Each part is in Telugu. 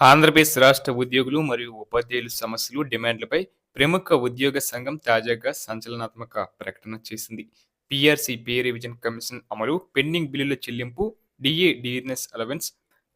ఆంధ్రప్రదేశ్ రాష్ట్ర ఉద్యోగులు మరియు ఉపాధ్యాయుల సమస్యలు డిమాండ్లపై ప్రముఖ ఉద్యోగ సంఘం తాజాగా సంచలనాత్మక ప్రకటన చేసింది. పిఆర్సీ పే రివిజన్ కమిషన్ అమలు పెండింగ్ బిల్లుల చెల్లింపు DA DNS allowance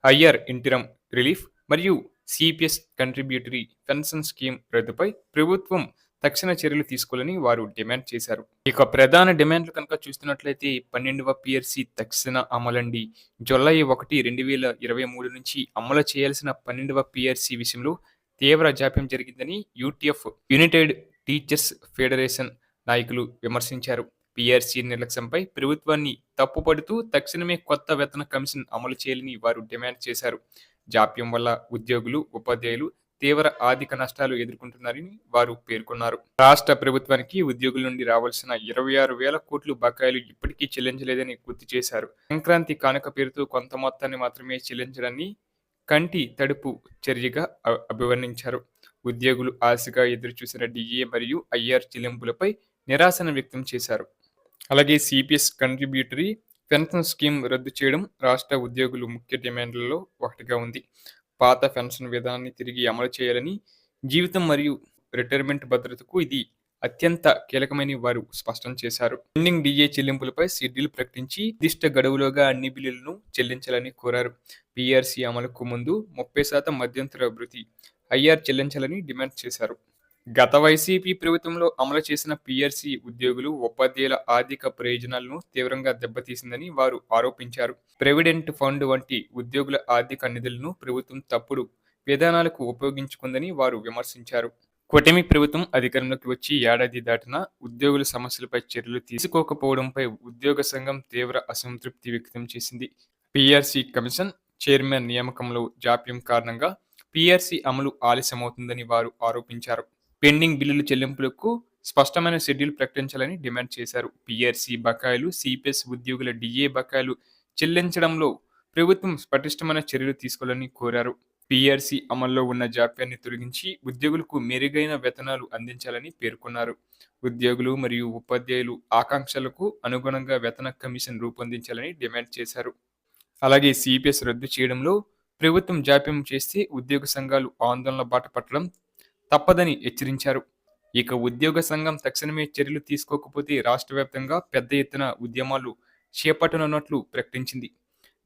IR interim relief మరియు సిపిఎస్ కంట్రిబ్యూటరీ పెన్షన్ స్కీమ్ రద్దుపై ప్రభుత్వం తక్షణ చర్యలు తీసుకోవాలని వారు డిమాండ్ చేశారు. ఇక ప్రధాన డిమాండ్లు కనుక చూస్తున్నట్లయితే పన్నెండవ పిఆర్సీ తక్షణ అమలండి. జులై ఒకటి రెండు వేల ఇరవై మూడు నుంచి అమలు చేయాల్సిన పన్నెండవ పిఆర్సీ విషయంలో తీవ్ర జాప్యం జరిగిందని యూటీఎఫ్ యునైటెడ్ టీచర్స్ ఫెడరేషన్ నాయకులు విమర్శించారు. పిఆర్సీ నిర్లక్ష్యంపై ప్రభుత్వాన్ని తప్పుపడుతూ తక్షణమే కొత్త వేతన కమిషన్ అమలు చేయాలని వారు డిమాండ్ చేశారు. జాప్యం వల్ల ఉద్యోగులు ఉపాధ్యాయులు తీవ్ర ఆర్థిక నష్టాలు ఎదుర్కొంటున్నారని వారు పేర్కొన్నారు. రాష్ట్ర ప్రభుత్వానికి ఉద్యోగుల నుండి రావాల్సిన ఇరవై ఆరు వేల కోట్లు బకాయిలు ఇప్పటికీ చెల్లించలేదని గుర్తు చేశారు. సంక్రాంతి కానుక పేరుతో కొంత మొత్తాన్ని మాత్రమే చెల్లించడాన్ని కంటి తడుపు చర్యగా అభివర్ణించారు. ఉద్యోగులు ఆశగా ఎదురుచూసిన డిఏ మరియు ఐఆర్ చెల్లింపులపై నిరాశను వ్యక్తం చేశారు. అలాగే సిపిఎస్ కంట్రిబ్యూటరీ పెన్షన్ స్కీమ్ రద్దు చేయడం రాష్ట్ర ఉద్యోగులు ముఖ్య డిమాండ్లలో ఒకటిగా ఉంది. పాత పెన్షన్ విధానాన్ని తిరిగి అమలు చేయాలని జీవితం మరియు రిటైర్మెంట్ భద్రతకు ఇది అత్యంత కీలకమైన వారు స్పష్టం చేశారు. పెండింగ్ డిఏ చెల్లింపులపై షెడ్యూల్ ప్రకటించి నిర్దిష్ట గడువులోగా అన్ని బిల్లులను చెల్లించాలని కోరారు. పిఆర్సీ అమలుకు ముందు ముప్పై శాతం మధ్యంతర భృతి ఐఆర్ చెల్లించాలని డిమాండ్ చేశారు. గత వైసీపీ ప్రభుత్వంలో అమలు చేసిన పిఆర్సీ ఉద్యోగులు ఉపాధ్యాయుల ఆర్థిక ప్రయోజనాలను తీవ్రంగా దెబ్బతీసిందని వారు ఆరోపించారు. ప్రెవిడెంట్ ఫండ్ వంటి ఉద్యోగుల ఆర్థిక నిధులను ప్రభుత్వం తప్పుడు విధానాలకు ఉపయోగించుకుందని వారు విమర్శించారు. కూటమి ప్రభుత్వం అధికారంలోకి వచ్చి ఏడాది దాటినా ఉద్యోగుల సమస్యలపై చర్యలు తీసుకోకపోవడంపై ఉద్యోగ సంఘం తీవ్ర అసంతృప్తి వ్యక్తం చేసింది. పిఆర్సీ కమిషన్ చైర్మన్ నియామకంలో జాప్యం కారణంగా పిఆర్సీ అమలు ఆలస్యమవుతుందని వారు ఆరోపించారు. పెండింగ్ బిల్లుల చెల్లింపులకు స్పష్టమైన షెడ్యూల్ ప్రకటించాలని డిమాండ్ చేశారు. పిఆర్సీ బకాయిలు సిపిఎస్ ఉద్యోగుల డిఏ బకాయిలు చెల్లించడంలో ప్రభుత్వం పటిష్టమైన చర్యలు తీసుకోవాలని కోరారు. పిఆర్సీ అమల్లో ఉన్న జాప్యాన్ని తొలగించి ఉద్యోగులకు మెరుగైన వేతనాలు అందించాలని పేర్కొన్నారు. ఉద్యోగులు మరియు ఉపాధ్యాయులు ఆకాంక్షలకు అనుగుణంగా వేతన కమిషన్ రూపొందించాలని డిమాండ్ చేశారు. అలాగే సిపిఎస్ రద్దు చేయడంలో ప్రభుత్వం జాప్యం చేస్తే ఉద్యోగ సంఘాలు ఆందోళన బాట పట్టడం తప్పదని హెచ్చరించారు. ఇక ఉద్యోగ సంఘం తక్షణమే చర్యలు తీసుకోకపోతే రాష్ట్ర వ్యాప్తంగా పెద్ద ఎత్తున ఉద్యమాలు చేపట్టనున్నట్లు ప్రకటించింది.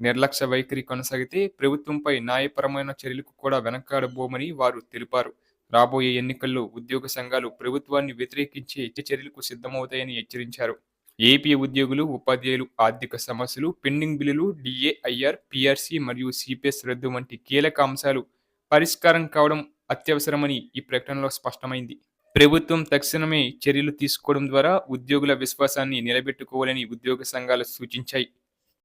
నిర్లక్ష్య వైఖరి కొనసాగితే ప్రభుత్వంపై న్యాయపరమైన చర్యలకు కూడా వెనకాడబోమని వారు తెలిపారు. రాబోయే ఎన్నికల్లో ఉద్యోగ సంఘాలు ప్రభుత్వాన్ని వ్యతిరేకించే చర్యలకు సిద్ధమవుతాయని హెచ్చరించారు. ఏపీ ఉద్యోగులు ఉపాధ్యాయులు ఆర్థిక సమస్యలు పెండింగ్ బిల్లులు డిఏఐఆర్ పిఆర్సీ మరియు సిపిఎస్ రద్దు వంటి కీలక అంశాలు పరిష్కారం కావడం అత్యవసరమని ఈ ప్రకటనలో స్పష్టమైంది. ప్రభుత్వం తక్షణమే చర్యలు తీసుకోవడం ద్వారా ఉద్యోగుల విశ్వాసాన్ని నిలబెట్టుకోవాలని ఉద్యోగ సంఘాలు సూచించాయి.